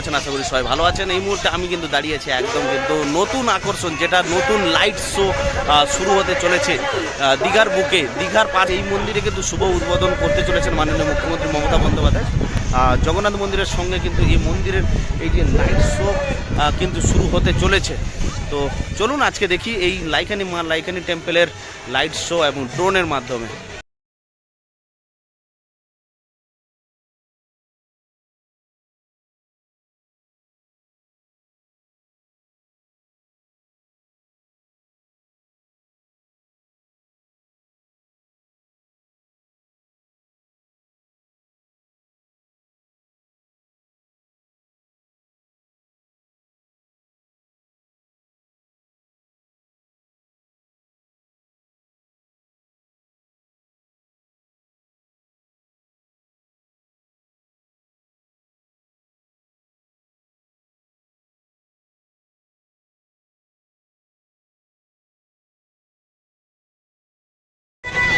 আছেন? আশা করি সবাই ভালো আছেন। এই মুহূর্তে আমি কিন্তু দাঁড়িয়ে আছি একদম কিন্তু নতুন আকর্ষণ, যেটা নতুন লাইট শো শুরু হতে চলেছে। দীঘার বুকে, দীঘার পাশ, এই মন্দিরে কিন্তু শুভ উদ্বোধন করতে চলেছেন মাননীয় মুখ্যমন্ত্রী মমতা বন্দ্যোপাধ্যায়। জগন্নাথ মন্দিরের সঙ্গে কিন্তু এই মন্দিরের এই যে লাইট শো কিন্তু শুরু হতে চলেছে। তো চলুন আজকে দেখি এই লাইকানি মা লাইকানি টেম্পলের লাইট শো এবং ড্রোনের মাধ্যমে।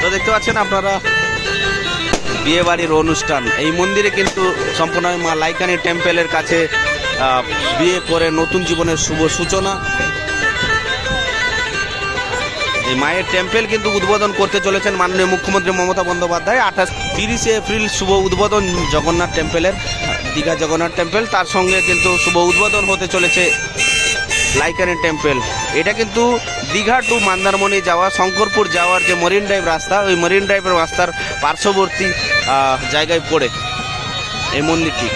তো দেখতে পাচ্ছেন আপনারা বিয়ে বাড়ির অনুষ্ঠান। এই মন্দিরে কিন্তু সম্পূর্ণ মা লাইকানি টেম্পেলের কাছে বিয়ে করে নতুন জীবনের শুভ সূচনা। এই মায়ের টেম্পেল কিন্তু উদ্বোধন করতে চলেছেন মাননীয় মুখ্যমন্ত্রী মমতা বন্দ্যোপাধ্যায়। আঠাশ তিরিশে এপ্রিল শুভ উদ্বোধন জগন্নাথ টেম্পেলের, দীঘা জগন্নাথ টেম্পেল। তার সঙ্গে কিন্তু শুভ উদ্বোধন হতে চলেছে লাইকানি টেম্পেল। এটা কিন্তু দীঘা টু মন্দারমণি যাওয়া, শঙ্করপুর যাওয়ার যে মরিন ড্রাইভ রাস্তা, ওই মরিন ড্রাইভের রাস্তার পার্শ্ববর্তী জায়গায় পড়ে এই মন্দিরটি।